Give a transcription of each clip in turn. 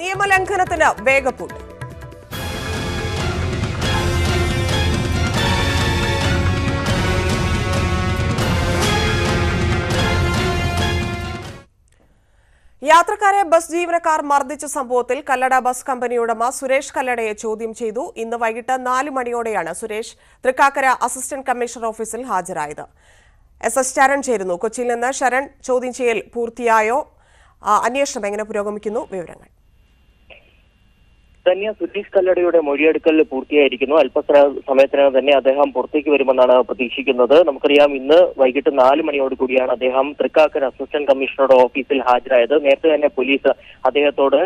നിയമലംഘനത്തിന് വേഗപ്പൂട്ട് യാത്രക്കാരെ ബസ് ജീവനക്കാർ മർദ്ദിച്ച സംഭവത്തിൽ കല്ലട ബസ് കമ്പനി ഉടമ സുരേഷ് കല്ലടയെ ചോദ്യം ചെയ്തു. ഇന്ന് വൈകിട്ട് നാല് മണിയോടെയാണ് സുരേഷ് തൃക്കാക്കര അസിസ്റ്റന്റ് കമ്മീഷണർ ഓഫീസിൽ ഹാജരായത്. എസ് എസ് ശരൺ ചേരുന്നു. കൊച്ചിയിൽ നിന്ന് ശരൺ ചോദ്യം ചെയ്യൽ പൂർത്തിയായോ? അന്വേഷണം എങ്ങനെ പുരോഗമിക്കുന്നു? വിവരങ്ങൾ. ധന്യ സുധീഷ് കല്ലടയുടെ മൊഴിയെടുക്കൽ പൂർത്തിയായിരിക്കുന്നു. അല്പസ സമയത്തിനകം തന്നെ അദ്ദേഹം പുറത്തേക്ക് വരുമെന്നാണ് പ്രതീക്ഷിക്കുന്നത്. നമുക്കറിയാം ഇന്ന് വൈകിട്ട് നാല് മണിയോട് കൂടിയാണ് അദ്ദേഹം തൃക്കാക്കര അസിസ്റ്റന്റ് കമ്മീഷണറുടെ ഓഫീസിൽ ഹാജരായത്. നേരത്തെ തന്നെ പോലീസ് അദ്ദേഹത്തോട്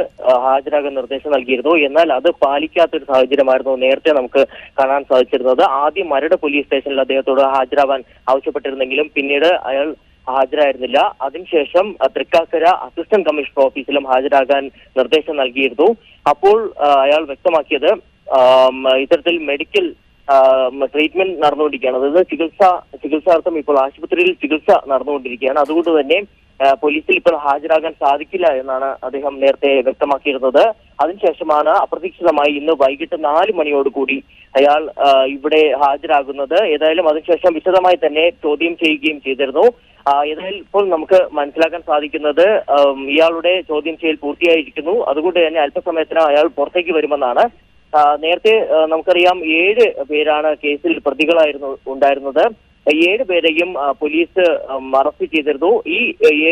ഹാജരാകാൻ നിർദ്ദേശം നൽകിയിരുന്നു. എന്നാൽ അത് പാലിക്കാത്തൊരു സാഹചര്യമായിരുന്നു നേരത്തെ നമുക്ക് കാണാൻ സാധിച്ചിരുന്നത്. ആദ്യം മരട് പോലീസ് സ്റ്റേഷനിൽ അദ്ദേഹത്തോട് ഹാജരാവാൻ ആവശ്യപ്പെട്ടിരുന്നെങ്കിലും പിന്നീട് അയാൾ ഹാജരായിരുന്നില്ല. അതിനുശേഷം തൃക്കാക്കര അസിസ്റ്റന്റ് കമ്മീഷണർ ഓഫീസിലും ഹാജരാകാൻ നിർദ്ദേശം നൽകിയിരുന്നു. അപ്പോൾ അയാൾ വ്യക്തമാക്കിയത് ഇത്തരത്തിൽ മെഡിക്കൽ ട്രീറ്റ്മെന്റ് നടന്നുകൊണ്ടിരിക്കുകയാണ്. അതായത് ചികിത്സ ചികിത്സാർത്ഥം ഇപ്പോൾ ആശുപത്രിയിൽ ചികിത്സ നടന്നുകൊണ്ടിരിക്കുകയാണ്. അതുകൊണ്ട് തന്നെ പോലീസിൽ ഇപ്പോൾ ഹാജരാകാൻ സാധിക്കില്ല എന്നാണ് അദ്ദേഹം നേരത്തെ വ്യക്തമാക്കിയിരുന്നത്. അതിനുശേഷമാണ് അപ്രതീക്ഷിതമായി ഇന്ന് വൈകിട്ട് നാല് മണിയോടുകൂടി അയാൾ ഇവിടെ ഹാജരാകുന്നത്. ഏതായാലും അതിനുശേഷം വിശദമായി തന്നെ ചോദ്യം ചെയ്യുകയും ചെയ്തിരുന്നു. ഏതായാലും ഇപ്പോൾ നമുക്ക് മനസ്സിലാക്കാൻ സാധിക്കുന്നത് ഇയാളുടെ ചോദ്യം ചെയ്യൽ പൂർത്തിയായിരിക്കുന്നു. അതുകൊണ്ട് തന്നെ അല്പസമയത്തിന് അയാൾ പുറത്തേക്ക് വരുമെന്നാണ്. നേരത്തെ നമുക്കറിയാം ഏഴ് പേരാണ് കേസിൽ പ്രതികളായിരുന്നു ഉണ്ടായിരുന്നത്. ഏഴ് പേരെയും പോലീസ് അറസ്റ്റ് ചെയ്തിരുന്നു. ഈ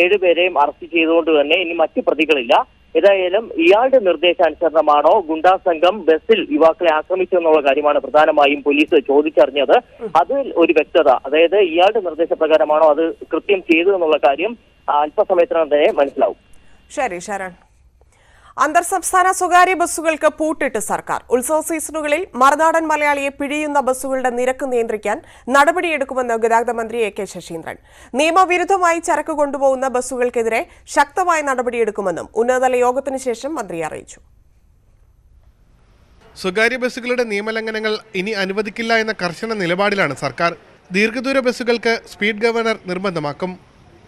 ഏഴ് പേരെയും അറസ്റ്റ് ചെയ്തുകൊണ്ട് തന്നെ ഇനി മറ്റ് പ്രതികളില്ല. ഏതായാലും ഇയാളുടെ നിർദ്ദേശാനുസരണമാണോ ഗുണ്ടാ സംഘം ബസ്സിൽ യുവാക്കളെ ആക്രമിച്ചു എന്നുള്ള കാര്യമാണ് പ്രധാനമായും പോലീസ് ചോദിച്ചറിഞ്ഞത്. അതിൽ ഒരു വ്യക്തത. അതായത് ഇയാളുടെ നിർദ്ദേശപ്രകാരമാണോ അത് കൃത്യം ചെയ്തു എന്നുള്ള കാര്യം അല്പസമയത്തിനകം തന്നെ മനസ്സിലാവും. ശരി ശരൺ. അന്തർ സംസ്ഥാന സ്വകാര്യ ബസ്സുകൾക്ക് പൂട്ടിട്ട് സർക്കാർ. ഉത്സവ സീസണുകളിൽ മറുനാടൻ മലയാളിയെ പിഴിയുന്ന ബസ്സുകളുടെ നിരക്ക് നിയന്ത്രിക്കാൻ നടപടിയെടുക്കുമെന്ന് ഗതാഗത മന്ത്രി എ കെ ശശീന്ദ്രൻ. നിയമവിരുദ്ധമായി ചരക്ക് കൊണ്ടുപോകുന്ന ബസ്സുകൾക്കെതിരെ ശക്തമായ നടപടിയെടുക്കുമെന്നും ഉന്നതതല യോഗത്തിന് ശേഷം മന്ത്രി അറിയിച്ചു. സ്വകാര്യ ബസ്സുകളുടെ നിയമലംഘനങ്ങൾ ഇനി അനുവദിക്കില്ല എന്ന കർശന നിലപാടിലാണ് സർക്കാർ. ദീർഘദൂര ബസ്സുകൾക്ക് സ്പീഡ് ഗവർണർ നിർബന്ധമാക്കും.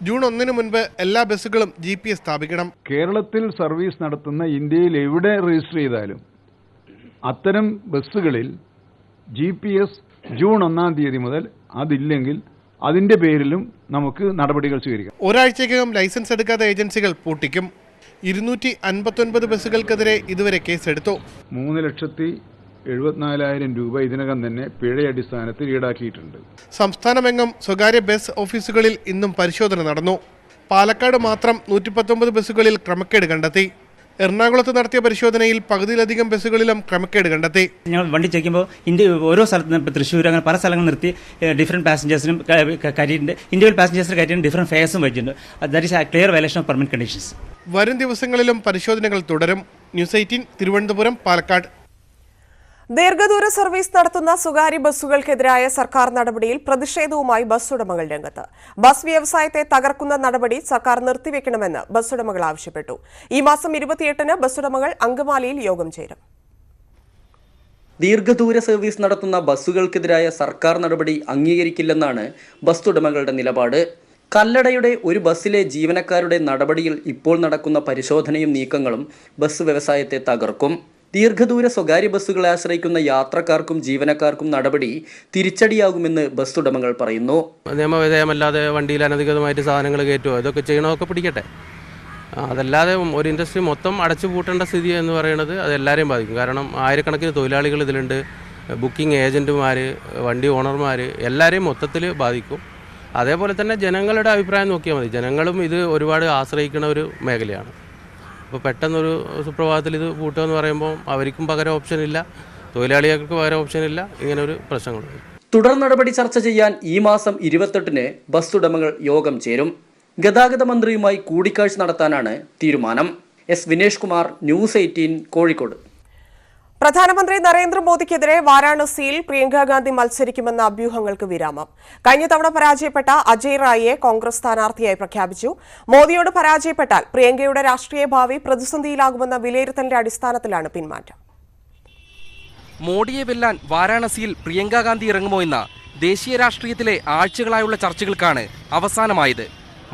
ജൂൺ ഒന്നിന് മുൻപ് എല്ലാ ബസ്സുകളും ജി പി എസ് സ്ഥാപിക്കണം. കേരളത്തിൽ സർവീസ് നടത്തുന്ന ഇന്ത്യയിൽ എവിടെ രജിസ്റ്റർ ചെയ്താലും അത്തരം ബസ്സുകളിൽ ജി പി എസ് ജൂൺ ഒന്നാം തീയതി മുതൽ അതില്ലെങ്കിൽ അതിന്റെ പേരിലും നമുക്ക് നടപടികൾ സ്വീകരിക്കാം. ഒരാഴ്ചയ്ക്കകം ലൈസൻസ് എടുക്കാത്ത ഏജൻസികൾ പൂട്ടിക്കും. ഇരുന്നൂറ്റി അൻപത്തൊൻപത് ബസ്സുകൾക്കെതിരെ ഇതുവരെ കേസെടുത്തു. മൂന്ന് ലക്ഷത്തി എഴുപത്തിനാലായിരം രൂപ ഇതിനകം തന്നെ പിഴയടിസ്ഥാനത്തിൽ ഈടാക്കിയിട്ടുണ്ട്. സംസ്ഥാനമെങ്ങും സ്വകാര്യ ബസ് ഓഫീസുകളിൽ ഇന്നും പരിശോധന നടന്നു. പാലക്കാട് മാത്രം നൂറ്റി പത്തൊമ്പത് ബസ്സുകളിൽ ക്രമക്കേട് കണ്ടെത്തി. എറണാകുളത്ത് നടത്തിയ പരിശോധനയിൽ പകുതിയിലധികം ബസ്സുകളിലും ക്രമക്കേട് കണ്ടെത്തി. ഞങ്ങൾ വണ്ടി ചെയ്യുമ്പോൾ ഇന്ത്യ ഓരോ സ്ഥലത്തും ഇപ്പോൾ തൃശ്ശൂർ അങ്ങനെ പല സ്ഥലങ്ങൾ നിർത്തി ഡിഫറെന്റ് പാസഞ്ചേഴ്സിനും കയറ്റിയിട്ടുണ്ട് ഇൻഡിവിജ്വൽ പാസഞ്ചേഴ്സിന് കയറ്റിയും ഡിഫറെന്റ് ഫേസും വെച്ചിട്ടുണ്ട് that is a clear violation of permit conditions വരും ദിവസങ്ങളിലും പരിശോധനകൾ തുടരും. News eighteen Thiruvananthapuram Palakkad. ദീർഘദൂര സർവീസ് നടത്തുന്ന സ്വകാര്യ ബസ്സുകൾക്കെതിരായ സർക്കാർ നടപടിയിൽ പ്രതിഷേധവുമായി ബസ് ഉടമകൾ രംഗത്ത്. ബസ് വ്യവസായത്തെ തകർക്കുന്ന നടപടി സർക്കാർ നിർത്തിവെക്കണമെന്ന് ബസ് ഉടമകൾ ആവശ്യപ്പെട്ടു. ഈ മാസം ഇരുപത്തിയെട്ടിന് ബസ് ഉടമകൾ അങ്കമാലിയിൽ യോഗം ചേരും. ദീർഘദൂര സർവീസ് നടത്തുന്ന ബസ്സുകൾക്കെതിരായ സർക്കാർ നടപടി അംഗീകരിക്കില്ലെന്നാണ് ബസ് ഉടമകളുടെ നിലപാട്. കല്ലടയുടെ ഒരു ബസ്സിലെ ജീവനക്കാരുടെ നടപടിയിൽ ഇപ്പോൾ നടക്കുന്ന പരിശോധനയും നീക്കങ്ങളും ബസ് വ്യവസായത്തെ തകർക്കും. ദീർഘദൂര സ്വകാര്യ ബസ്സുകളെ ആശ്രയിക്കുന്ന യാത്രക്കാർക്കും ജീവനക്കാർക്കും നടപടി തിരിച്ചടിയാകുമെന്ന് ബസ് ഉടമകൾ പറയുന്നു. നിയമവിധേയമല്ലാതെ വണ്ടിയിൽ അനധികൃതമായിട്ട് സാധനങ്ങൾ കയറ്റുമോ ഇതൊക്കെ ചെയ്യണമൊക്കെ പിടിക്കട്ടെ. അതല്ലാതെ ഒരു ഇൻഡസ്ട്രി മൊത്തം അടച്ചു പൂട്ടേണ്ട സ്ഥിതി എന്ന് പറയുന്നത് അത് എല്ലാവരെയും ബാധിക്കും. കാരണം ആയിരക്കണക്കിന് തൊഴിലാളികൾ ഇതിലുണ്ട്. ബുക്കിംഗ് ഏജന്റുമാർ വണ്ടി ഓണർമാർ എല്ലാവരെയും മൊത്തത്തിൽ ബാധിക്കും. അതേപോലെ തന്നെ ജനങ്ങളുടെ അഭിപ്രായം നോക്കിയാൽ മതി. ജനങ്ങളും ഇത് ഒരുപാട് ആശ്രയിക്കുന്ന ഒരു മേഖലയാണ്. അപ്പോൾ പെട്ടെന്നൊരു സുപ്രഭാതത്തിൽ ഇത് പൂട്ടുക എന്ന് പറയുമ്പോൾ അവർക്കും പകരം ഓപ്ഷൻ ഇല്ല. തൊഴിലാളികൾക്ക് പകരം ഓപ്ഷൻ ഇല്ല. ഇങ്ങനെ ഒരു പ്രശ്നങ്ങൾ. തുടർ നടപടി ചർച്ച ചെയ്യാൻ ഈ മാസം ഇരുപത്തെട്ടിന് ബസ് ഉടമകൾ യോഗം ചേരും. ഗതാഗത മന്ത്രിയുമായി കൂടിക്കാഴ്ച നടത്താനാണ് തീരുമാനം. S Vinesh Kumar news eighteen Kozhikode. പ്രധാനമന്ത്രി നരേന്ദ്രമോദിക്കെതിരെ വാരാണസിയിൽ പ്രിയങ്കാഗാന്ധി മത്സരിക്കുമെന്ന അഭ്യൂഹങ്ങൾക്ക് വിരാമം. കഴിഞ്ഞ തവണ പരാജയപ്പെട്ട അജയ് റായിയെ കോൺഗ്രസ് സ്ഥാനാർത്ഥിയായി പ്രഖ്യാപിച്ചു. മോദിയോട് പരാജയപ്പെട്ടാൽ പ്രിയങ്കയുടെ രാഷ്ട്രീയ ഭാവി പ്രതിസന്ധിയിലാകുമെന്ന വിലയിരുത്തലിന്റെ അടിസ്ഥാനത്തിലാണ് പിന്മാറ്റം മോഡിയെ വെല്ലാൻ വാരാണസിയിൽ പ്രിയങ്കാഗാന്ധി ഇറങ്ങുമോ എന്ന ദേശീയ രാഷ്ട്രീയത്തിലെ ആഴ്ചകളായുള്ള ചർച്ചകൾക്കാണ് അവസാനമായത്.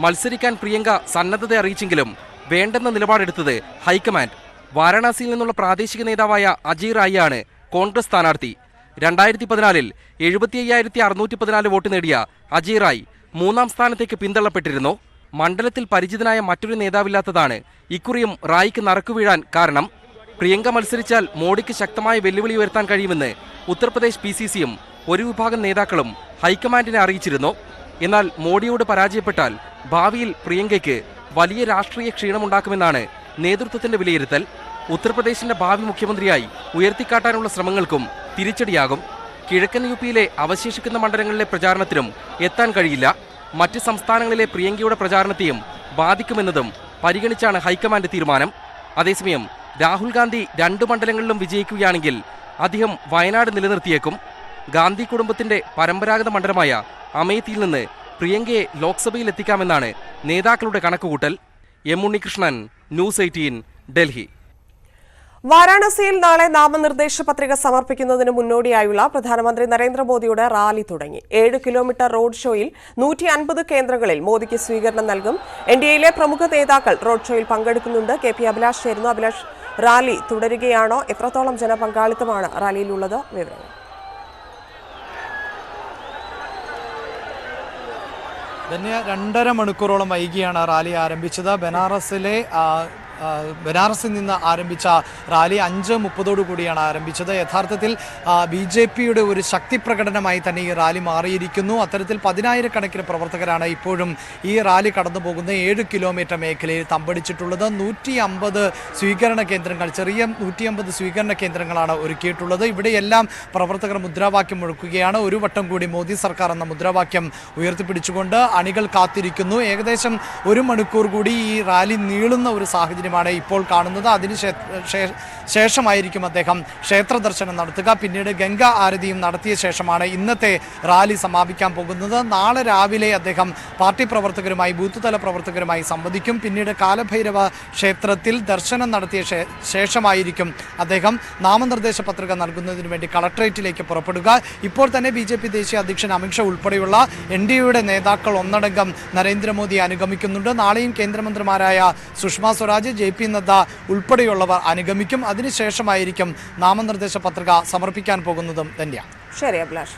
മത്സരിക്കാൻ പ്രിയങ്ക സന്നദ്ധത അറിയിച്ചെങ്കിലും വേണ്ടെന്ന നിലപാടെടുത്തത് ഹൈക്കമാൻഡ്. വാരണാസിയിൽ നിന്നുള്ള പ്രാദേശിക നേതാവായ അജയ് റായിയാണ് കോൺഗ്രസ് സ്ഥാനാർത്ഥി. രണ്ടായിരത്തി പതിനാലിൽ എഴുപത്തി അയ്യായിരത്തി അറുന്നൂറ്റി പതിനാല് വോട്ട് നേടിയ അജയ് റായ് മൂന്നാം സ്ഥാനത്തേക്ക് പിന്തള്ളപ്പെട്ടിരുന്നു. മണ്ഡലത്തിൽ പരിചിതനായ മറ്റൊരു നേതാവില്ലാത്തതാണ് ഇക്കുറിയും റായിക്ക് നറക്കു വീഴാൻ കാരണം. പ്രിയങ്ക മത്സരിച്ചാൽ മോഡിക്ക് ശക്തമായ വെല്ലുവിളി ഉയർത്താൻ കഴിയുമെന്ന് ഉത്തർപ്രദേശ് പി സി സിയും ഒരു വിഭാഗം നേതാക്കളും ഹൈക്കമാൻഡിനെ അറിയിച്ചിരുന്നു. എന്നാൽ മോഡിയോട് പരാജയപ്പെട്ടാൽ ഭാവിയിൽ പ്രിയങ്കയ്ക്ക് വലിയ രാഷ്ട്രീയ ക്ഷീണമുണ്ടാക്കുമെന്നാണ് നേതൃത്വത്തിന്റെ വിലയിരുത്തൽ ഉത്തർപ്രദേശിന്റെ ഭാവി മുഖ്യമന്ത്രിയായി ഉയർത്തിക്കാട്ടാനുള്ള ശ്രമങ്ങൾക്കും തിരിച്ചടിയാകും. കിഴക്കൻ യു പിയിലെ അവശേഷിക്കുന്ന മണ്ഡലങ്ങളിലെ പ്രചാരണത്തിനും എത്താൻ കഴിയില്ല. മറ്റ് സംസ്ഥാനങ്ങളിലെ പ്രിയങ്കയുടെ പ്രചാരണത്തെയും ബാധിക്കുമെന്നതും പരിഗണിച്ചാണ് ഹൈക്കമാൻഡ് തീരുമാനം. അതേസമയം രാഹുൽ ഗാന്ധി രണ്ട് മണ്ഡലങ്ങളിലും വിജയിക്കുകയാണെങ്കിൽ അദ്ദേഹം വയനാട് നിലനിർത്തിയേക്കും. ഗാന്ധി കുടുംബത്തിന്റെ പരമ്പരാഗത മണ്ഡലമായ അമേത്തിയിൽ നിന്ന് പ്രിയങ്കയെ ലോക്സഭയിൽ എത്തിക്കാമെന്നാണ് നേതാക്കളുടെ കണക്കുകൂട്ടൽ. M Unnikrishnan news eighteen Delhi. വാരാണസിയിൽ നാളെ നാമനിർദ്ദേശ പത്രിക സമർപ്പിക്കുന്നതിന് മുന്നോടിയായുള്ള പ്രധാനമന്ത്രി നരേന്ദ്രമോദിയുടെ റാലി തുടങ്ങി. ഏഴ് കിലോമീറ്റർ റോഡ് ഷോയിൽ നൂറ്റി അൻപത് കേന്ദ്രങ്ങളിൽ മോദിക്ക് സ്വീകരണം നൽകും. എൻ ഡി എയിലെ പ്രമുഖ നേതാക്കൾ റോഡ് ഷോയിൽ പങ്കെടുക്കുന്നുണ്ട്. കെ പി അഭിലാഷ് ചേരുന്നു. അഭിലാഷ് റാലി തുടരുകയാണോ? എത്രത്തോളം ജനപങ്കാളിത്തമാണ് റാലിയിലുള്ളത്? വിവരങ്ങൾ. ധന്യ രണ്ടര മണിക്കൂറോളം വൈകിയാണ് റാലി ആരംഭിച്ചത്. ബനാറസിലെ ബനാറസിൽ നിന്ന് ആരംഭിച്ച റാലി അഞ്ച് മുപ്പതോടു കൂടിയാണ് ആരംഭിച്ചത്. യഥാർത്ഥത്തിൽ ബി ജെ പിയുടെ ഒരു ശക്തി പ്രകടനമായി തന്നെ ഈ റാലി മാറിയിരിക്കുന്നു. അത്തരത്തിൽ പതിനായിരക്കണക്കിന് പ്രവർത്തകരാണ് ഇപ്പോഴും ഈ റാലി കടന്നു പോകുന്ന ഏഴ് കിലോമീറ്റർ മേഖലയിൽ തമ്പടിച്ചിട്ടുള്ളത്. നൂറ്റി അമ്പത് സ്വീകരണ കേന്ദ്രങ്ങൾ ചെറിയ നൂറ്റി അമ്പത് സ്വീകരണ കേന്ദ്രങ്ങളാണ് ഒരുക്കിയിട്ടുള്ളത്. ഇവിടെയെല്ലാം പ്രവർത്തകർ മുദ്രാവാക്യം മുഴക്കുകയാണ് ഒരു വട്ടം കൂടി മോദി സർക്കാർ എന്ന മുദ്രാവാക്യം ഉയർത്തിപ്പിടിച്ചുകൊണ്ട് അണികൾ കാത്തിരിക്കുന്നു. ഏകദേശം ഒരു മണിക്കൂർ കൂടി ഈ റാലി നീളുന്ന ഒരു സാഹചര്യമാണ് ഇപ്പോൾ കാണുന്നത്. അതിന് ശേഷമായിരിക്കും അദ്ദേഹം ക്ഷേത്ര ദർശനം നടത്തുക. പിന്നീട് ഗംഗ ആരതിയും നടത്തിയ ശേഷമാണ് ഇന്നത്തെ റാലി സമാപിക്കാൻ പോകുന്നത്. നാളെ രാവിലെ അദ്ദേഹം പാർട്ടി പ്രവർത്തകരുമായി ബൂത്ത് തല പ്രവർത്തകരുമായി സംവദിക്കും. പിന്നീട് കാലഭൈരവ ക്ഷേത്രത്തിൽ ദർശനം നടത്തിയ ശേഷമായിരിക്കും അദ്ദേഹം നാമനിർദ്ദേശ പത്രിക നൽകുന്നതിന് വേണ്ടി കളക്ട്രേറ്റിലേക്ക് പുറപ്പെടുക. ഇപ്പോൾ തന്നെ ബി ദേശീയ അധ്യക്ഷൻ അമിത്ഷാ ഉൾപ്പെടെയുള്ള എൻ ഡി എയുടെ നേതാക്കൾ ഒന്നടങ്കം നരേന്ദ്രമോദിയെ അനുഗമിക്കുന്നുണ്ട്. നാളെയും കേന്ദ്രമന്ത്രിമാരായ സുഷമ സ്വരാജ് ജെ പി നദ്ദ ഉൾപ്പെടെയുള്ളവർ അനുഗമിക്കും. അതിനുശേഷമായിരിക്കും നാമനിർദ്ദേശ പത്രിക സമർപ്പിക്കാൻ പോകുന്നതും തന്നെയാണ്. ശരി അഭിലാഷ്.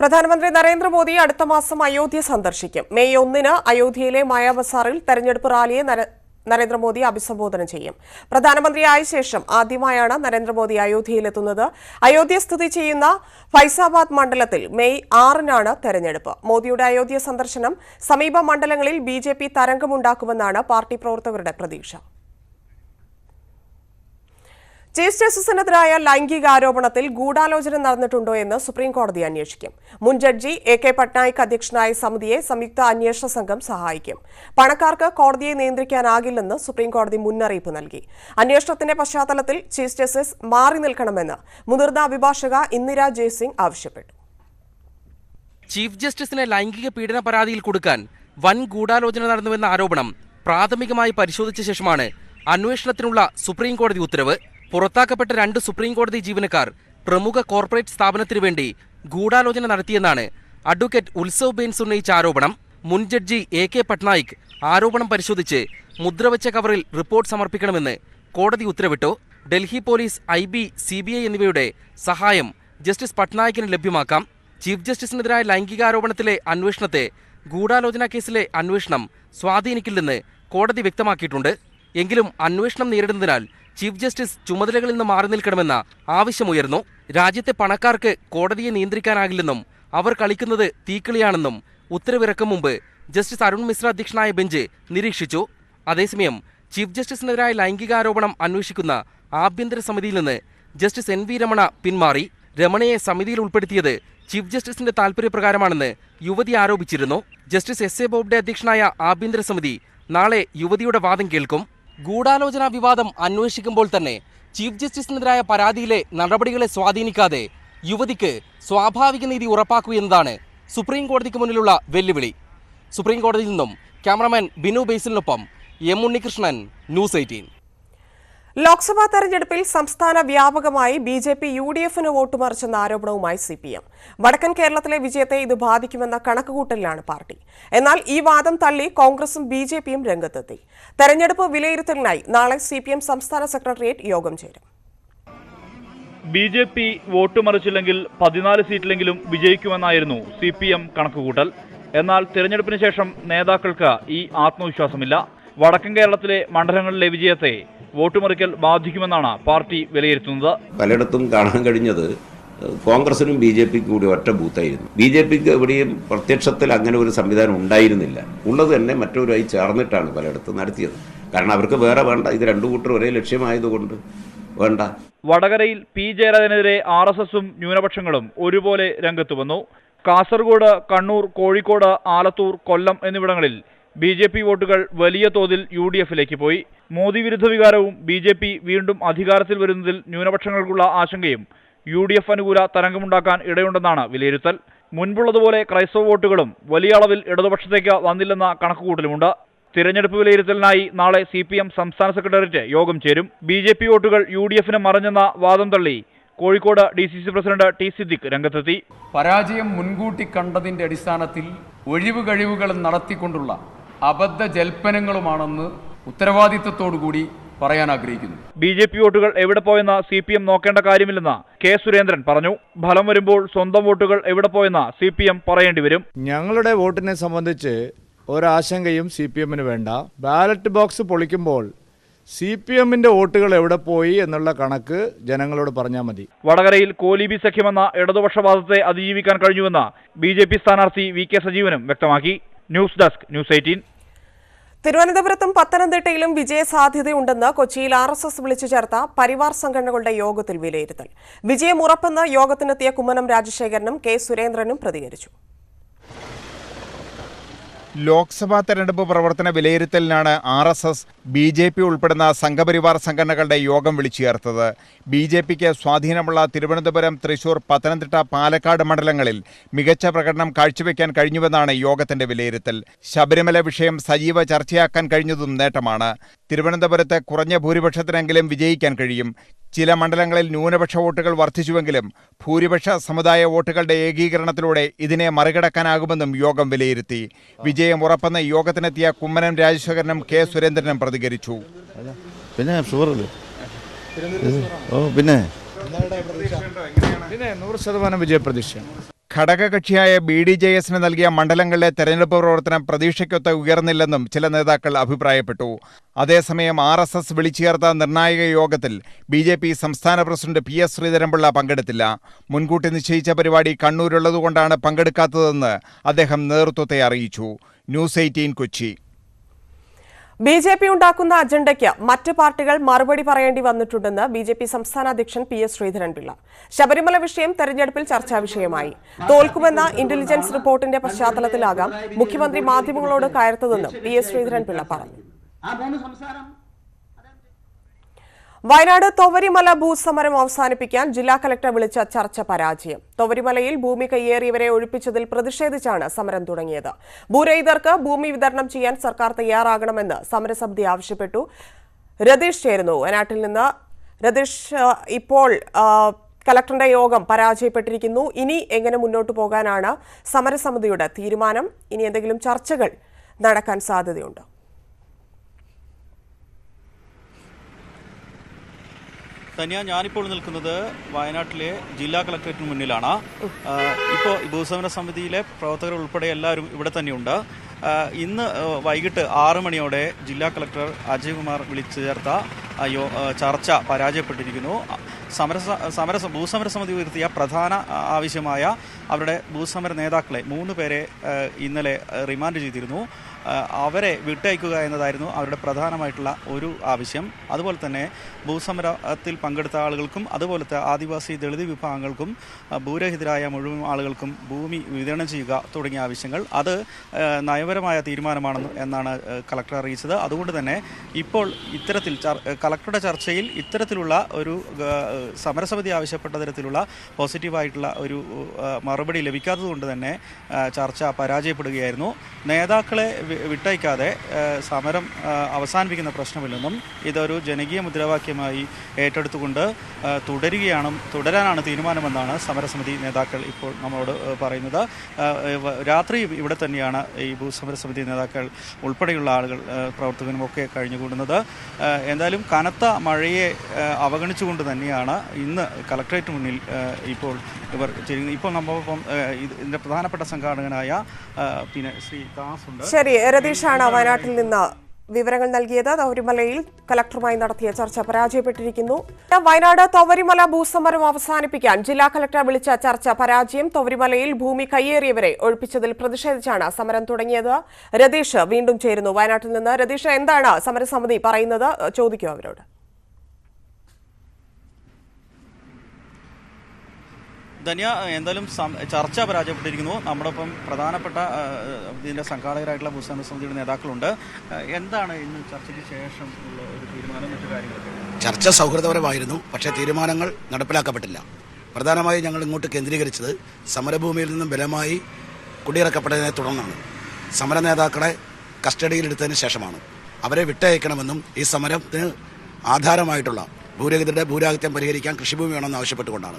പ്രധാനമന്ത്രി നരേന്ദ്രമോദി അടുത്ത മാസം അയോധ്യ സന്ദർശിക്കും. മെയ് ഒന്നിന് അയോധ്യയിലെ മായാബസാറിൽ തെരഞ്ഞെടുപ്പ് റാലിയെ നരേന്ദ്രമോദി അഭിസംബോധന ചെയ്യും. പ്രധാനമന്ത്രിയായ ശേഷം ആദ്യമായാണ് നരേന്ദ്രമോദി അയോധ്യയിലെത്തുന്നത്. അയോധ്യ സ്ഥിതി ചെയ്യുന്ന ഫൈസാബാദ് മണ്ഡലത്തിൽ മെയ് ആറിനാണ് തെരഞ്ഞെടുപ്പ്. മോദിയുടെ അയോധ്യ സന്ദർശനം സമീപ മണ്ഡലങ്ങളിൽ ബി തരംഗമുണ്ടാക്കുമെന്നാണ് പാർട്ടി പ്രവർത്തകരുടെ പ്രതീക്ഷ. ചീഫ് ജസ്റ്റിസിനെതിരായ ലൈംഗിക ആരോപണത്തിൽ ഗൂഢാലോചന നടന്നിട്ടുണ്ടോ എന്ന് സുപ്രീം കോടതി അന്വേഷിക്കും. മുൻ ജഡ്ജി എ കെ പട്നായിക് അധ്യക്ഷനായ സമിതിയെ സംയുക്ത അന്വേഷണ സംഘം സഹായിക്കും. പണക്കാർക്ക് കോടതിയെ നിയന്ത്രിക്കാനാകില്ലെന്ന് സുപ്രീം കോടതി മുന്നറിയിപ്പ് നൽകി. അന്വേഷണത്തിന്റെ പശ്ചാത്തലത്തിൽ ചീഫ് ജസ്റ്റിസ് മാറി നിൽക്കണമെന്ന് മുതിർന്ന അഭിഭാഷക ഇന്ദിരാ ജയ്സിംഗ് ആവശ്യപ്പെട്ടു. ചീഫ് ജസ്റ്റിസിനെ ലൈംഗിക പീഡന പരാതിയിൽ കൊടുക്കാൻ വൻ ഗൂഢാലോചന നടന്നുവെന്ന ആരോപണം പ്രാഥമികമായി പരിശോധിച്ച ശേഷമാണ് അന്വേഷണത്തിനുള്ള സുപ്രീം കോടതി ഉത്തരവ്. പുറത്താക്കപ്പെട്ട രണ്ട് സുപ്രീം കോടതി ജീവനക്കാർ പ്രമുഖ കോർപ്പറേറ്റ് സ്ഥാപനത്തിനു വേണ്ടി ഗൂഢാലോചന നടത്തിയെന്നാണ് അഡ്വക്കേറ്റ് ഉത്സവ് ബെയിൻസ് ഉന്നയിച്ച ആരോപണം. മുൻ ജഡ്ജി എ കെ പട്നായിക് ആരോപണം പരിശോധിച്ച് മുദ്രവച്ച കവറിൽ റിപ്പോർട്ട് സമർപ്പിക്കണമെന്ന് കോടതി ഉത്തരവിട്ടു. Delhi police I B C B I എന്നിവയുടെ സഹായം ജസ്റ്റിസ് പട്നായിക്കിന് ലഭ്യമാക്കാം. ചീഫ് ജസ്റ്റിസിനെതിരായ ലൈംഗികാരോപണത്തിലെ അന്വേഷണത്തെ ഗൂഢാലോചന കേസിലെ അന്വേഷണം സ്വാധീനിക്കില്ലെന്ന് കോടതി വ്യക്തമാക്കിയിട്ടുണ്ട്. എങ്കിലും അന്വേഷണം നേരിടുന്നതിനാൽ ചീഫ് ജസ്റ്റിസ് ചുമതലകളിൽ നിന്ന് മാറി നിൽക്കണമെന്ന ആവശ്യമുയർന്നു. രാജ്യത്തെ പണക്കാർക്ക് കോടതിയെ നിയന്ത്രിക്കാനാകില്ലെന്നും അവർ കളിക്കുന്നത് തീക്കിളിയാണെന്നും ഉത്തരവിറക്കും മുമ്പ് ജസ്റ്റിസ് അരുൺ മിശ്ര അധ്യക്ഷനായ ബെഞ്ച് നിരീക്ഷിച്ചു. അതേസമയം ചീഫ് ജസ്റ്റിസിനെതിരായ ലൈംഗികാരോപണം അന്വേഷിക്കുന്ന ആഭ്യന്തര സമിതിയിൽ നിന്ന് ജസ്റ്റിസ് എൻ വി രമണ പിന്മാറി. രമണയെ സമിതിയിൽ ഉൾപ്പെടുത്തിയത് ചീഫ് ജസ്റ്റിസിന്റെ താൽപര്യപ്രകാരമാണെന്ന് യുവതി ആരോപിച്ചിരുന്നു. ജസ്റ്റിസ് എസ് എ ബോബ്ഡെ അധ്യക്ഷനായ ആഭ്യന്തര സമിതി നാളെ യുവതിയുടെ വാദം കേൾക്കും. ഗൂഢാലോചന വിവാദം അന്വേഷിക്കുമ്പോൾ തന്നെ ചീഫ് ജസ്റ്റിസിനെതിരായ പരാതിയിലെ നടപടികളെ സ്വാധീനിക്കാതെ യുവതിക്ക് സ്വാഭാവിക നീതി ഉറപ്പാക്കൂ എന്നതാണ് സുപ്രീം കോടതിക്ക് മുന്നിലുള്ള വെല്ലുവിളി. സുപ്രീം കോടതിയിൽ നിന്നും ക്യാമറമാൻ ബിനു ബേസിലിനൊപ്പം എം ഉണ്ണികൃഷ്ണൻ ന്യൂസ് എയ്റ്റീൻ. ലോക്സഭാ തെരഞ്ഞെടുപ്പിൽ സംസ്ഥാന വ്യാപകമായി B J P U D എഫിന് വോട്ട് മറിച്ചെന്ന ആരോപണവുമായി സി പി എം. വടക്കൻ കേരളത്തിലെ വിജയത്തെ ഇത് ബാധിക്കുമെന്ന കണക്കുകൂട്ടലിലാണ് പാർട്ടി. എന്നാൽ ഈ വാദം തള്ളി കോൺഗ്രസും ബി ജെ പിയും രംഗത്തെത്തി. തെരഞ്ഞെടുപ്പ് വിലയിരുത്തലിനായി നാളെ സി പി എം സംസ്ഥാന സെക്രട്ടേറിയറ്റ് യോഗം ചേരും. ബി ജെ പി വോട്ട് മറിച്ചില്ലെങ്കിൽ പതിനാല് സീറ്റിലെങ്കിലും വിജയിക്കുമെന്നായിരുന്നു സി പി എം കണക്കുകൂട്ടൽ. എന്നാൽ തിരഞ്ഞെടുപ്പിന് ശേഷം നേതാക്കൾക്ക് ഈ ആത്മവിശ്വാസമില്ല. വടക്കൻ കേരളത്തിലെ മണ്ഡലങ്ങളിലെ വിജയത്തെ വോട്ടുമറിക്കൽ ബാധിക്കുമെന്നാണ് പാർട്ടി വിലയിരുത്തുന്നത്. പലയിടത്തും കാണാൻ കഴിഞ്ഞത് കോൺഗ്രസിനും ബി ജെ പിക്കും കൂടി ഒറ്റ ബൂത്തായിരുന്നു. ബി ജെ പിക്ക് എവിടെയും പ്രത്യക്ഷത്തിൽ അങ്ങനെ ഒരു സംവിധാനം ഉണ്ടായിരുന്നില്ല. ഉള്ളത് തന്നെ മറ്റൊരുമായി ചേർന്നിട്ടാണ് പലയിടത്തും നടത്തിയത്. കാരണം അവർക്ക് വേറെ വേണ്ട ഇത് രണ്ടു കൂട്ടർ ഒരേ ലക്ഷ്യമായതുകൊണ്ട് വേണ്ട. വടകരയിൽ പി ജയരാജനെതിരെ ആർ എസ് എസും ന്യൂനപക്ഷങ്ങളും ഒരുപോലെ രംഗത്ത് വന്നു. കാസർഗോഡ് കണ്ണൂർ കോഴിക്കോട് ആലത്തൂർ കൊല്ലം എന്നിവിടങ്ങളിൽ ബി ജെ പി വോട്ടുകൾ വലിയ തോതിൽ യു ഡി എഫിലേക്ക് പോയി. മോദി വിരുദ്ധ വികാരവും ബി ജെ പി വീണ്ടും അധികാരത്തിൽ വരുന്നതിൽ ന്യൂനപക്ഷങ്ങൾക്കുള്ള ആശങ്കയും യു ഡി എഫ് അനുകൂല തരംഗമുണ്ടാക്കാൻ ഇടയുണ്ടെന്നാണ് വിലയിരുത്തൽ. മുൻപുള്ളതുപോലെ ക്രൈസ്തവ വോട്ടുകളും വലിയ അളവിൽ ഇടതുപക്ഷത്തേക്ക് വന്നില്ലെന്ന കണക്കുകൂട്ടലുമുണ്ട്. തിരഞ്ഞെടുപ്പ് വിലയിരുത്തലിനായി നാളെ സി പി എം സംസ്ഥാന സെക്രട്ടേറിയറ്റ് യോഗം ചേരും. ബി ജെ പി വോട്ടുകൾ യു ഡി എഫിന് മറഞ്ഞെന്ന വാദം തള്ളി Kozhikode D C C president T Siddique രംഗത്തെത്തി. പരാജയം മുൻകൂട്ടി കണ്ടതിന്റെ അടിസ്ഥാനത്തിൽ ഒഴിവ് കഴിവുകൾ നടത്തിക്കൊണ്ടുള്ള അബദ്ധ ജൽപ്പനങ്ങളുമാണെന്ന് ഉത്തരവാദിത്തത്തോടുകൂടി പറയാൻ ആഗ്രഹിക്കുന്നു. ബി ജെ പി വോട്ടുകൾ എവിടെ പോയെന്ന സി പി എം നോക്കേണ്ട കാര്യമില്ലെന്ന് കെ സുരേന്ദ്രൻ പറഞ്ഞു. ഫലം വരുമ്പോൾ സ്വന്തം വോട്ടുകൾ എവിടെ പോയെന്ന സി പി എം പറയേണ്ടി വരും. ഞങ്ങളുടെ വോട്ടിനെ സംബന്ധിച്ച് ഒരാശങ്കയും സി പി എമ്മിന് വേണ്ട. ബാലറ്റ് ബോക്സ് പൊളിക്കുമ്പോൾ സി പി എമ്മിന്റെ വോട്ടുകൾ എവിടെ പോയി എന്നുള്ള കണക്ക് ജനങ്ങളോട് പറഞ്ഞാൽ മതി. വടകരയിൽ കോലിബി സഖ്യമെന്ന ഇടതുപക്ഷവാദത്തെ അതിജീവിക്കാൻ കഴിഞ്ഞുവെന്ന് ബി ജെ പി സ്ഥാനാർത്ഥി വി കെ സജീവനും വ്യക്തമാക്കി. News desk news eighteen. തിരുവനന്തപുരത്തും പത്തനംതിട്ടയിലും വിജയ സാധ്യതയുണ്ടെന്ന് കൊച്ചിയിൽ ആർ എസ് എസ് വിളിച്ചു ചേർത്ത പരിവാർ സംഘടനകളുടെ യോഗത്തിൽ വിലയിരുത്തൽ. വിജയം ഉറപ്പെന്ന് യോഗത്തിനെത്തിയ കുമ്മനം രാജശേഖരനും കെ സുരേന്ദ്രനും പ്രതികരിച്ചു. ലോക്സഭാ തെരഞ്ഞെടുപ്പ് പ്രവർത്തന വിലയിരുത്തലിനാണ് R S S B J P ഉൾപ്പെടുന്ന സംഘപരിവാർ സംഘടനകളുടെ യോഗം വിളിച്ചു ചേർത്തത്. ബി ജെ പിക്ക് സ്വാധീനമുള്ള തിരുവനന്തപുരം തൃശൂർ പത്തനംതിട്ട പാലക്കാട് മണ്ഡലങ്ങളിൽ മികച്ച പ്രകടനം കാഴ്ചവെക്കാൻ കഴിഞ്ഞുവെന്നാണ് യോഗത്തിന്റെ വിലയിരുത്തൽ. ശബരിമല വിഷയം സജീവ ചർച്ചയാക്കാൻ കഴിഞ്ഞതും നേട്ടമാണ്. തിരുവനന്തപുരത്ത് കുറഞ്ഞ ഭൂരിപക്ഷത്തിനെങ്കിലും വിജയിക്കാൻ കഴിയും. ചില മണ്ഡലങ്ങളിൽ ന്യൂനപക്ഷ വോട്ടുകൾ വർദ്ധിച്ചുവെങ്കിലും ഭൂരിപക്ഷ സമുദായ വോട്ടുകളുടെ ഏകീകരണത്തിലൂടെ ഇതിനെ മറികടക്കാനാകുമെന്നും യോഗം വിലയിരുത്തി. വിജയം ഉറപ്പെന്ന യോഗത്തിനെത്തിയ കുമ്മനം രാജശേഖരനും കെ സുരേന്ദ്രനും പ്രതികരിച്ചു. പിന്നെ ഷുവറല്ലേ ഓ പിന്നെ? പിന്നെ നൂറ് ശതമാനം വിജയപ്രതീക്ഷ ഘടകകക്ഷിയായ ബി ഡി ജെ എസിന് നൽകിയ മണ്ഡലങ്ങളിലെ തെരഞ്ഞെടുപ്പ് പ്രവർത്തനം പ്രതീക്ഷയ്ക്കൊത്ത് ഉയർന്നില്ലെന്നും ചില നേതാക്കൾ അഭിപ്രായപ്പെട്ടു. അതേസമയം ആർ എസ് എസ് വിളിച്ചുചേർത്ത നിർണായക യോഗത്തിൽ ബി ജെ പി സംസ്ഥാന പ്രസിഡന്റ് പി എസ് ശ്രീധരൻപിള്ള പങ്കെടുത്തില്ല. മുൻകൂട്ടി നിശ്ചയിച്ച പരിപാടി കണ്ണൂരുള്ളതുകൊണ്ടാണ് പങ്കെടുക്കാത്തതെന്ന് അദ്ദേഹം നേതൃത്വത്തെ അറിയിച്ചു. News eighteen Kochi. B J P ഉണ്ടാക്കുന്ന അജണ്ടയ്ക്ക് മറ്റ് പാർട്ടികൾ മറുപടി പറയേണ്ടി വന്നിട്ടുണ്ടെന്ന് ബി ജെ പി സംസ്ഥാന അധ്യക്ഷൻ പി എസ് ശ്രീധരൻപിള്ള. ശബരിമല വിഷയം തെരഞ്ഞെടുപ്പിൽ ചർച്ചാ വിഷയമായി. തോൽക്കുമെന്ന ഇന്റലിജൻസ് റിപ്പോർട്ടിന്റെ പശ്ചാത്തലത്തിലാകാം മുഖ്യമന്ത്രി മാധ്യമങ്ങളോട് കയർത്തതെന്നും പി എസ് ശ്രീധരൻപിള്ള പറഞ്ഞു. വയനാട് തൊവരിമല ഭൂസമരം അവസാനിപ്പിക്കാൻ ജില്ലാ കലക്ടർ വിളിച്ച ചർച്ച പരാജയം. തൊവരിമലയിൽ ഭൂമി കയ്യേറിയവരെ ഒഴിപ്പിച്ചതിൽ പ്രതിഷേധിച്ചാണ് സമരം തുടങ്ങിയത്. ഭൂരഹിതർക്ക് ഭൂമി വിതരണം ചെയ്യാൻ സർക്കാർ തയ്യാറാകണമെന്ന് സമരസമിതി ആവശ്യപ്പെട്ടു. രതീഷ് ചേരുന്നു. വയനാട്ടിൽ നിന്ന് രതീഷ് ഇപ്പോൾ കലക്ടറുടെ യോഗം പരാജയപ്പെട്ടിരിക്കുന്നു. ഇനി എങ്ങനെ മുന്നോട്ട് പോകാനാണ് സമരസമിതിയുടെ തീരുമാനം? ഇനി എന്തെങ്കിലും ചർച്ചകൾ നടക്കാൻ സാധ്യതയുണ്ടോ? തനിയ ഞാനിപ്പോൾ നിൽക്കുന്നത് വയനാട്ടിലെ ജില്ലാ കളക്ടറേറ്റിന് മുന്നിലാണ്. ഇപ്പോൾ ഭൂസമര സമിതിയിലെ പ്രവർത്തകർ ഉൾപ്പെടെ എല്ലാവരും ഇവിടെ തന്നെയുണ്ട്. ഇന്ന് വൈകിട്ട് ആറ് മണിയോടെ ജില്ലാ കളക്ടർ അജയ് കുമാർ വിളിച്ചു ചേർത്ത ചർച്ച പരാജയപ്പെട്ടിരിക്കുന്നു. സമര സമര ഭൂസമര സമിതി ഉയർത്തിയ പ്രധാന ആവശ്യമായ അവരുടെ ഭൂസമര നേതാക്കളെ മൂന്ന് പേരെ ഇന്നലെ റിമാൻഡ് ചെയ്തിരുന്നു. അവരെ വിട്ടയക്കുക എന്നതായിരുന്നു അവരുടെ പ്രധാനമായിട്ടുള്ള ഒരു ആവശ്യം. അതുപോലെ തന്നെ ഭൂസമരത്തിൽ പങ്കെടുത്ത ആളുകൾക്കും അതുപോലത്തെ ആദിവാസി ദളിത് വിഭാഗങ്ങൾക്കും ഭൂരഹിതരായ മുഴുവൻ ആളുകൾക്കും ഭൂമി വിതരണം ചെയ്യുക തുടങ്ങിയ ആവശ്യങ്ങൾ. അത് നയപരമായ തീരുമാനമാണെന്ന് എന്നാണ് കളക്ടർ അറിയിച്ചത്. അതുകൊണ്ട് തന്നെ ഇപ്പോൾ ഇത്തരത്തിൽ കളക്ടറുടെ ചർച്ചയിൽ ഇത്തരത്തിലുള്ള ഒരു സമരസമിതി ആവശ്യപ്പെട്ട തരത്തിലുള്ള പോസിറ്റീവായിട്ടുള്ള ഒരു മറുപടി ലഭിക്കാത്തതുകൊണ്ട് തന്നെ ചർച്ച പരാജയപ്പെടുകയായിരുന്നു. നേതാക്കളെ വിട്ടയക്കാതെ സമരം അവസാനിപ്പിക്കുന്ന പ്രശ്നമില്ലെന്നും ഇതൊരു ജനകീയ മുദ്രാവാക്യമായി ഏറ്റെടുത്തുകൊണ്ട് തുടരുകയാണ് തുടരാനാണ് തീരുമാനമെന്നാണ് സമരസമിതി നേതാക്കൾ ഇപ്പോൾ നമ്മളോട് പറയുന്നത്. രാത്രി ഇവിടെ തന്നെയാണ് ഈ ഭൂസമരസമിതി നേതാക്കൾ ഉൾപ്പെടെയുള്ള ആളുകൾ പ്രവർത്തകനുമൊക്കെ കഴിഞ്ഞുകൂടുന്നത്. എന്തായാലും കനത്ത മഴയെ അവഗണിച്ചുകൊണ്ട് തന്നെയാണ് ഇന്ന് കളക്ടറേറ്റ് മുന്നിൽ ഇപ്പോൾ ഇവർ ചെയ്യുന്നത്. ഇപ്പോൾ നമ്മളിപ്പം ഇതിന്റെ പ്രധാനപ്പെട്ട സംഘാടകനായ പിന്നെ ശ്രീ ദാസ് ഉണ്ട്. ശരി രതീഷാണ് വയനാട്ടിൽ നിന്ന് വിവരങ്ങൾ നൽകിയത്. തവരിമലയിൽ കലക്ടറുമായി നടത്തിയ ചർച്ച പരാജയപ്പെട്ടിരിക്കുന്നു. വയനാട് തവരിമല ഭൂസമരം അവസാനിപ്പിക്കാൻ ജില്ലാ കലക്ടർ വിളിച്ച ചർച്ച പരാജയം തവരിമലയിൽ ഭൂമി കയ്യേറിയവരെ ഒഴിപ്പിച്ചതിൽ പ്രതിഷേധിച്ചാണ് സമരം തുടങ്ങിയത്. രതീഷ് വീണ്ടും ചേരുന്നു വയനാട്ടിൽ നിന്ന്. രതീഷ് എന്താണ് സമരസമിതി പറയുന്നത്? ചോദിക്കൂ അവരോട്. ധന്യ എന്തായാലും ചർച്ച പരാജയപ്പെട്ടിരിക്കുന്നു. നമ്മുടെ ഒപ്പം പ്രധാനപ്പെട്ട ഇതിന്റെ സംഘാടകരായിട്ടുള്ള ഭൂസ്ഥാന സമിതിയുടെ നേതാക്കളുണ്ട്. എന്താണ് ഇന്ന് ചർച്ചയ്ക്ക് ശേഷം ഉള്ള ഒരു തീരുമാനം മറ്റു കാര്യങ്ങളൊക്കെ? ചർച്ച സൗഹൃദപരമായിരുന്നു പക്ഷേ തീരുമാനങ്ങൾ നടപ്പിലാക്കപ്പെട്ടില്ല. പ്രധാനമായും ഞങ്ങൾ ഇങ്ങോട്ട് കേന്ദ്രീകരിച്ചത് സമരഭൂമിയിൽ നിന്നും ബലമായി കുടിയിറക്കപ്പെട്ടതിനെ തുടർന്നാണ്. സമര നേതാക്കളെ കസ്റ്റഡിയിലെടുത്തതിന് ശേഷമാണ്. അവരെ വിട്ടയക്കണമെന്നും ഈ സമരത്തിന് ആധാരമായിട്ടുള്ള ഭൂരഹിതരുടെ ഭൂരാഹിത്യം പരിഹരിക്കാൻ കൃഷിഭൂമി വേണമെന്ന് ആവശ്യപ്പെട്ടുകൊണ്ടാണ്.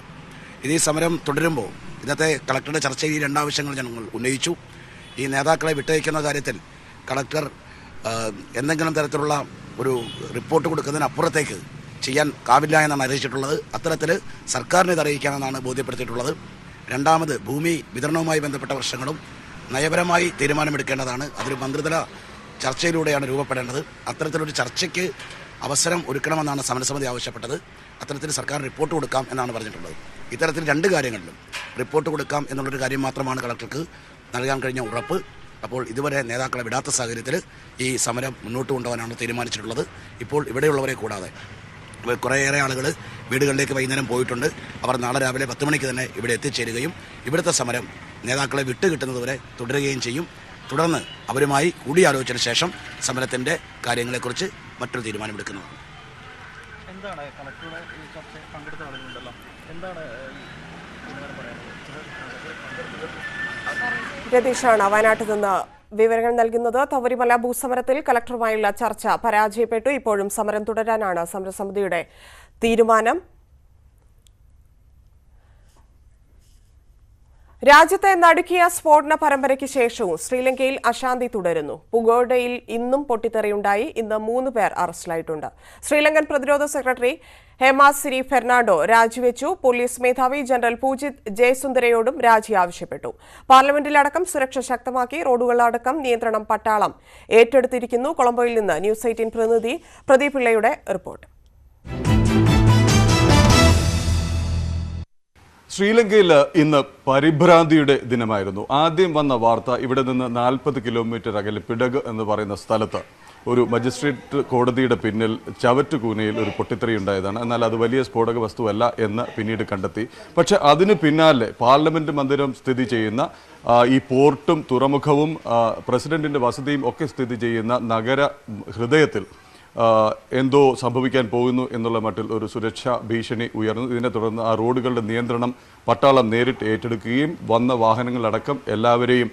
ഇത് ഈ സമരം തുടരുമ്പോൾ ഇന്നത്തെ കളക്ടറുടെ ചർച്ചയിൽ ഈ രണ്ടാവശ്യങ്ങൾ ഞങ്ങൾ ഉന്നയിച്ചു. ഈ നേതാക്കളെ വിട്ടയക്കുന്ന കാര്യത്തിൽ കളക്ടർ എന്തെങ്കിലും തരത്തിലുള്ള ഒരു റിപ്പോർട്ട് കൊടുക്കുന്നതിനപ്പുറത്തേക്ക് ചെയ്യാൻ കാവില്ല എന്നാണ് അറിയിച്ചിട്ടുള്ളത്. അത്തരത്തിൽ സർക്കാരിനെ ഇത് അറിയിക്കാമെന്നാണ് ബോധ്യപ്പെടുത്തിയിട്ടുള്ളത്. രണ്ടാമത് ഭൂമി വിതരണവുമായി ബന്ധപ്പെട്ട പ്രശ്നങ്ങളും നയപരമായി തീരുമാനമെടുക്കേണ്ടതാണ്. അതൊരു മന്ത്രിതല ചർച്ചയിലൂടെയാണ് രൂപപ്പെടേണ്ടത്. അത്തരത്തിലൊരു ചർച്ചയ്ക്ക് അവസരം ഒരുക്കണമെന്നാണ് സമരസമിതി ആവശ്യപ്പെട്ടത്. അത്തരത്തിൽ സർക്കാർ റിപ്പോർട്ട് കൊടുക്കാം എന്നാണ് പറഞ്ഞിട്ടുള്ളത്. ഇത്തരത്തിൽ രണ്ട് കാര്യങ്ങളിലും റിപ്പോർട്ട് കൊടുക്കാം എന്നുള്ളൊരു കാര്യം മാത്രമാണ് കളക്ടർക്ക് നൽകാൻ കഴിഞ്ഞ ഉറപ്പ്. അപ്പോൾ ഇതുവരെ നേതാക്കളെ വിടാത്ത സാഹചര്യത്തിൽ ഈ സമരം മുന്നോട്ട് കൊണ്ടുപോകാനാണ് തീരുമാനിച്ചിട്ടുള്ളത്. ഇപ്പോൾ ഇവിടെയുള്ളവരെ കൂടാതെ കുറേയേറെ ആളുകൾ വീടുകളിലേക്ക് വൈകുന്നേരം പോയിട്ടുണ്ട്. അവർ നാളെ രാവിലെ പത്ത് മണിക്ക് തന്നെ ഇവിടെ എത്തിച്ചേരുകയും ഇവിടുത്തെ സമരം നേതാക്കളെ വിട്ടുകിട്ടുന്നതുവരെ തുടരുകയും ചെയ്യും. തുടർന്ന് അവരുമായി കൂടിയാലോചിച്ചതിന് ശേഷം സമരത്തിന്റെ കാര്യങ്ങളെക്കുറിച്ച് മറ്റൊരു തീരുമാനമെടുക്കുന്നതാണ് എന്താണ് കളക്ടറുടെ ഈ ചർച്ചയിൽ പങ്കെടുത്ത ആളുകളുണ്ടല്ലോ? എന്താണ് തീരുമാനം പറയാനുള്ളത്? രതീഷാണ് വയനാട്ടിൽ നിന്ന് വിവരങ്ങൾ നൽകുന്നത്. തവരിമല ഭൂസമരത്തിൽ കലക്ടറുമായുള്ള ചർച്ച പരാജയപ്പെട്ടു. ഇപ്പോഴും സമരം തുടരാനാണ് സമരസമിതിയുടെ തീരുമാനം. രാജ്യത്തെ നടുക്കിയ സ്ഫോടന പരമ്പരയ്ക്ക് ശേഷവും ശ്രീലങ്കയിൽ അശാന്തി തുടരുന്നു. പുഗോഡയിൽ ഇന്നും പൊട്ടിത്തെറിയുണ്ടായി. ഇന്ന് മൂന്ന് പേർ അറസ്റ്റിലായിട്ടുണ്ട്. ശ്രീലങ്കൻ പ്രതിരോധ സെക്രട്ടറി ഹെമാസിരി ഫെർണാണ്ടോ രാജിവെച്ചു. പോലീസ് മേധാവി ജനറൽ പൂജിത് ജയസുന്ദരയോടും രാജി ആവശ്യപ്പെട്ടു. പാർലമെന്റിലടക്കം സുരക്ഷ ശക്തമാക്കി. റോഡുകളടക്കം നിയന്ത്രണം പട്ടാളം ഏറ്റെടുത്തിരിക്കുന്നു. കൊളംബോയിൽ നിന്ന് ന്യൂസ് എയ്റ്റീൻ പ്രതിനിധി പ്രദീപ് പിള്ളയുടെ റിപ്പോർട്ട്. ശ്രീലങ്കയിൽ ഇന്ന് പരിഭ്രാന്തിയുടെ ദിനമായിരുന്നു. ആദ്യം വന്ന വാർത്ത ഇവിടെ നിന്ന് നാൽപ്പത് കിലോമീറ്റർ അകലെ പിടക് എന്ന് പറയുന്ന സ്ഥലത്ത് ഒരു മജിസ്ട്രേറ്റ് കോടതിയുടെ പിന്നിൽ ചവറ്റുകൂനയിൽ ഒരു പൊട്ടിത്തെറി ഉണ്ടായതാണ്. എന്നാൽ അത് വലിയ സ്ഫോടക വസ്തുവല്ല എന്ന് പിന്നീട് കണ്ടെത്തി. പക്ഷേ അതിന് പിന്നാലെ പാർലമെന്റ് മന്ദിരം സ്ഥിതി ചെയ്യുന്ന ഈ പോർട്ടും തുറമുഖവും പ്രസിഡന്റിന്റെ വസതിയും ഒക്കെ സ്ഥിതി ചെയ്യുന്ന നഗര ഹൃദയത്തിൽ എന്തോ സംഭവിക്കാൻ പോകുന്നു എന്നുള്ള മട്ടിൽ ഒരു സുരക്ഷാ ഭീഷണി ഉയർന്നു. ഇതിനെ തുടർന്ന് ആ റോഡുകളുടെ നിയന്ത്രണം പട്ടാളം നേരിട്ട് ഏറ്റെടുക്കുകയും വന്ന വാഹനങ്ങളടക്കം എല്ലാവരെയും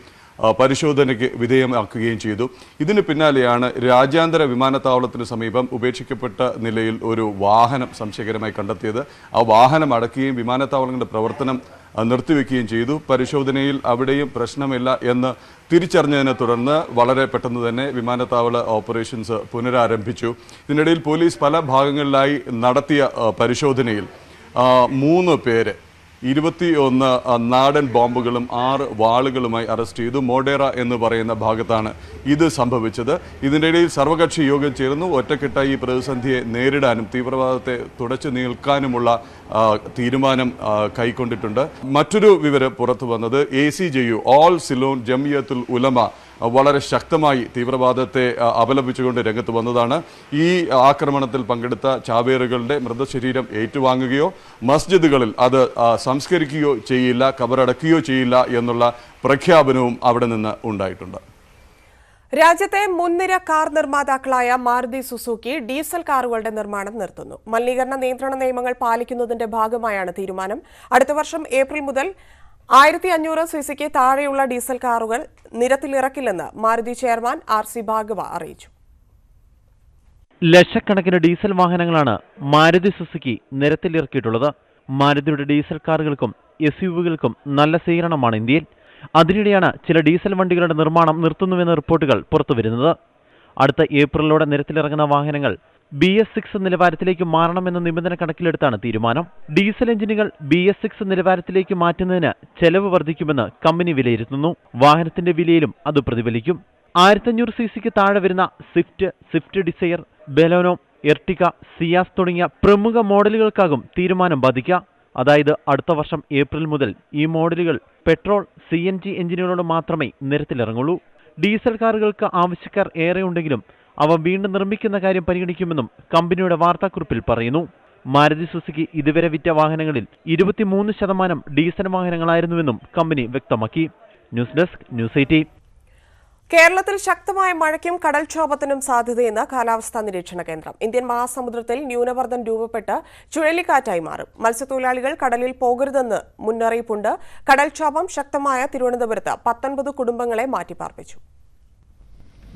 പരിശോധനയ്ക്ക് വിധേയമാക്കുകയും ചെയ്തു. ഇതിന് പിന്നാലെയാണ് രാജ്യാന്തര വിമാനത്താവളത്തിന് സമീപം ഉപേക്ഷിക്കപ്പെട്ട നിലയിൽ ഒരു വാഹനം സംശയകരമായി കണ്ടെത്തിയത്. ആ വാഹനം അടക്കുകയും വിമാനത്താവളങ്ങളുടെ പ്രവർത്തനം നിർത്തിവെക്കുകയും ചെയ്തു. പരിശോധനയിൽ അവിടെയും പ്രശ്നമില്ല എന്ന് തിരിച്ചറിഞ്ഞതിനെ തുടർന്ന് വളരെ പെട്ടെന്ന് തന്നെ വിമാനത്താവള ഓപ്പറേഷൻസ് പുനരാരംഭിച്ചു. ഇതിനിടയിൽ പോലീസ് പല ഭാഗങ്ങളിലായി നടത്തിയ പരിശോധനയിൽ മൂന്ന് പേര് ഇരുപത്തി ഒന്ന് നാടൻ ബോംബുകളും ആറ് വാളുകളുമായി അറസ്റ്റ് ചെയ്തു. മോഡേറ എന്ന് പറയുന്ന ഭാഗത്താണ് ഇത് സംഭവിച്ചത്. ഇതിനിടയിൽ സർവകക്ഷി യോഗം ചേർന്നു ഒറ്റക്കെട്ടായി ഈ പ്രതിസന്ധിയെ നേരിടാനും തീവ്രവാദത്തെ തുടച്ചു നിൽക്കാനുമുള്ള തീരുമാനം കൈക്കൊണ്ടിട്ടുണ്ട്. മറ്റൊരു വിവരം പുറത്തു വന്നത് A C J U all Ceylon Jamiyathul Ulama വളരെ ശക്തമായി തീവ്രവാദത്തെ അപലപിച്ചുകൊണ്ട് രംഗത്ത് വന്നതാണ്. ഈ ആക്രമണത്തിൽ പങ്കെടുത്ത ചാവേറുകളുടെ മൃതശരീരം ഏറ്റുവാങ്ങുകയോ മസ്ജിദുകളിൽ അത് സംസ്കരിക്കുകയോ ചെയ്യില്ല കബറടക്കുകയോ ചെയ്യില്ല എന്നുള്ള പ്രഖ്യാപനവും അവിടെ നിന്ന് ഉണ്ടായിട്ടുണ്ട്. രാജ്യത്തെ മുൻനിര കാർ നിർമ്മാതാക്കളായ മാരുതി സുസുക്കി ഡീസൽ കാറുകളുടെ നിർമ്മാണം നിർത്തുന്നു. മലിനീകരണ നിയന്ത്രണ നിയമങ്ങൾ പാലിക്കുന്നതിന്റെ ഭാഗമായാണ് തീരുമാനം. അടുത്ത വർഷം ഏപ്രിൽ മുതൽ ആയിരത്തി അഞ്ഞൂറ് സിസിക്ക് താഴെയുള്ള ഡീസൽ കാറുകൾ നിരത്തിലിറക്കില്ലെന്ന് Maruti chairman R C Bhargava അറിയിച്ചു. ലക്ഷക്കണക്കിന് ഡീസൽ വാഹനങ്ങളാണ് മാരുതി സുസുക്കി നിരത്തിലിറക്കിയിട്ടുള്ളത്. മാരുതിയുടെ ഡീസൽ കാറുകൾക്കും എസ് നല്ല സ്വീകരണമാണ് ഇന്ത്യയിൽ. അതിനിടെയാണ് ചില ഡീസൽ വണ്ടികളുടെ നിർമ്മാണം നിർത്തുന്നുവെന്ന റിപ്പോർട്ടുകൾ പുറത്തുവരുന്നത്. അടുത്ത ഏപ്രിലോടെ നിരത്തിലിറങ്ങുന്ന വാഹനങ്ങൾ ബി എസ് സിക്സ് നിലവാരത്തിലേക്ക് മാറണമെന്ന നിബന്ധന കണക്കിലെടുത്താണ് തീരുമാനം. ഡീസൽ എഞ്ചിനുകൾ ബി എസ് സിക്സ് നിലവാരത്തിലേക്ക് മാറ്റുന്നതിന് ചെലവ് വർദ്ധിക്കുമെന്ന് കമ്പനി വിലയിരുത്തുന്നു. വാഹനത്തിന്റെ വിലയിലും അത് പ്രതിഫലിക്കും. ആയിരത്തഞ്ഞൂറ് സി സിക്ക് താഴെ വരുന്ന Swift Swift Dzire Baleno Ertiga Ciaz തുടങ്ങിയ പ്രമുഖ മോഡലുകൾക്കാകും തീരുമാനം ബാധിക്കുക. അതായത് അടുത്ത വർഷം ഏപ്രിൽ മുതൽ ഈ മോഡലുകൾ പെട്രോൾ സി എൻ ജി എഞ്ചിനുകളോട് മാത്രമേ നിരത്തിലിറങ്ങുള്ളൂ. ഡീസൽ കാറുകൾക്ക് ആവശ്യക്കാർ ഏറെയുണ്ടെങ്കിലും അവ വീണ്ടും നിർമ്മിക്കുന്ന കാര്യം പരിഗണിക്കുമെന്നും കമ്പനിയുടെ വാർത്താക്കുറിപ്പിൽ പറയുന്നു. മാരുതി സുസുക്കി ഇതുവരെ വിറ്റ വാഹനങ്ങളിൽ ഇരുപത്തിമൂന്ന് ശതമാനം ഡീസൽ വാഹനങ്ങളായിരുന്നുവെന്നും കമ്പനി വ്യക്തമാക്കി. ന്യൂസ് ഡെസ്ക് ന്യൂസ് എയ്റ്റി കേരളത്തിൽ ശക്തമായ മഴയ്ക്കും കടൽക്ഷോഭത്തിനും സാധ്യതയെന്ന് കാലാവസ്ഥാ നിരീക്ഷണ കേന്ദ്രം. ഇന്ത്യൻ മഹാസമുദ്രത്തിൽ ന്യൂനമർദ്ദം രൂപപ്പെട്ട് ചുഴലിക്കാറ്റായി മാറും. മത്സ്യത്തൊഴിലാളികൾ കടലിൽ പോകരുതെന്ന് മുന്നറിയിപ്പുണ്ട്. കടൽക്ഷോഭം ശക്തമായ തിരുവനന്തപുരത്ത് പത്തൊൻപത് കുടുംബങ്ങളെ മാറ്റിപ്പാർപ്പിച്ചു.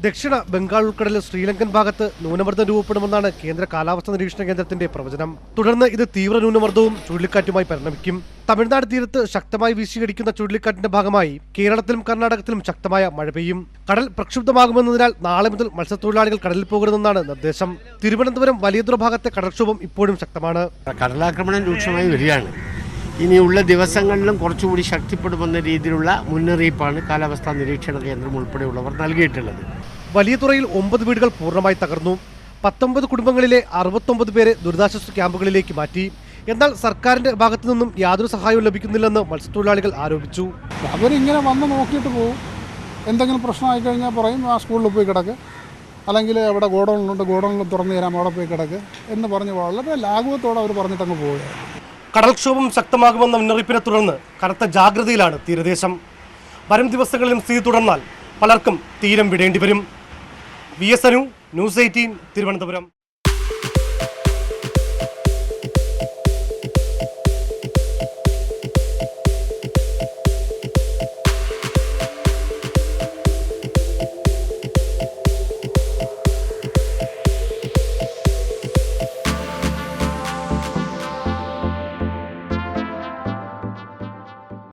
ദക്ഷിണ ബംഗാൾ ഉൾക്കടലിൽ ശ്രീലങ്കൻ ഭാഗത്ത് ന്യൂനമർദ്ദം രൂപപ്പെടുമെന്നാണ് കേന്ദ്ര കാലാവസ്ഥാ നിരീക്ഷണ കേന്ദ്രത്തിന്റെ പ്രവചനം. തുടർന്ന് ഇത് തീവ്ര ന്യൂനമർദ്ദവും ചുഴലിക്കാറ്റുമായി പരിണമിക്കും. തമിഴ്നാട് തീരത്ത് ശക്തമായി വീശിയടിക്കുന്ന ചുഴലിക്കാറ്റിന്റെ ഭാഗമായി കേരളത്തിലും കർണാടകത്തിലും ശക്തമായ മഴ പെയ്യും. കടൽ പ്രക്ഷുബ്ധമാകുമെന്നതിനാൽ നാളെ മുതൽ മത്സ്യത്തൊഴിലാളികൾ കടലിൽ പോകരുതെന്നാണ് നിർദ്ദേശം. തിരുവനന്തപുരം വലിയതുറ ഭാഗത്തെ കടൽക്ഷോഭം ഇപ്പോഴും ശക്തമാണ്. കടലാക്രമണം രൂക്ഷമായി വരികയാണ്. ഇനിയുള്ള ദിവസങ്ങളിലും കുറച്ചുകൂടി ശക്തിപ്പെടുമെന്ന രീതിയിലുള്ള മുന്നറിയിപ്പാണ് കാലാവസ്ഥാ നിരീക്ഷണ കേന്ദ്രം ഉൾപ്പെടെയുള്ളവർ നൽകിയിട്ടുള്ളത്. വലിയ തുറയിൽ ഒമ്പത് വീടുകൾ പൂർണമായി തകർന്നു. പത്തൊമ്പത് കുടുംബങ്ങളിലെ അറുപത്തൊമ്പത് പേരെ ദുരിതാശ്വാസ ക്യാമ്പുകളിലേക്ക് മാറ്റി. എന്നാൽ സർക്കാരിന്റെ ഭാഗത്തു നിന്നും യാതൊരു സഹായവും ലഭിക്കുന്നില്ലെന്ന് മത്സ്യത്തൊഴിലാളികൾ ആരോപിച്ചു. അവരിങ്ങനെ വന്ന് നോക്കിയിട്ട് പോകും എന്തെങ്കിലും പ്രശ്നമായി കഴിഞ്ഞാൽ പറയും ആ സ്കൂളിൽ പോയി കിടക്ക്. അല്ലെങ്കിൽ അവിടെ ഗോഡൗണിലുണ്ട് ഗോഡൗണിൽ തുറന്നു തരാം അവിടെ പോയി കിടക്ക്. എന്ന് പറഞ്ഞ് വളരെ ലാഘവത്തോടെ അവർ പറഞ്ഞിട്ടങ്ങ് പോവുകയാണ്. കടൽക്ഷോഭം ശക്തമാകുമെന്ന മുന്നറിയിപ്പിനെ തുടർന്ന് കനത്ത ജാഗ്രതയിലാണ് തീരദേശം. വരും ദിവസങ്ങളിലും സ്ഥിതി തുടർന്നാൽ പലർക്കും തീരം വിടേണ്ടി വരും. V S Anu news eighteen Thiruvananthapuram.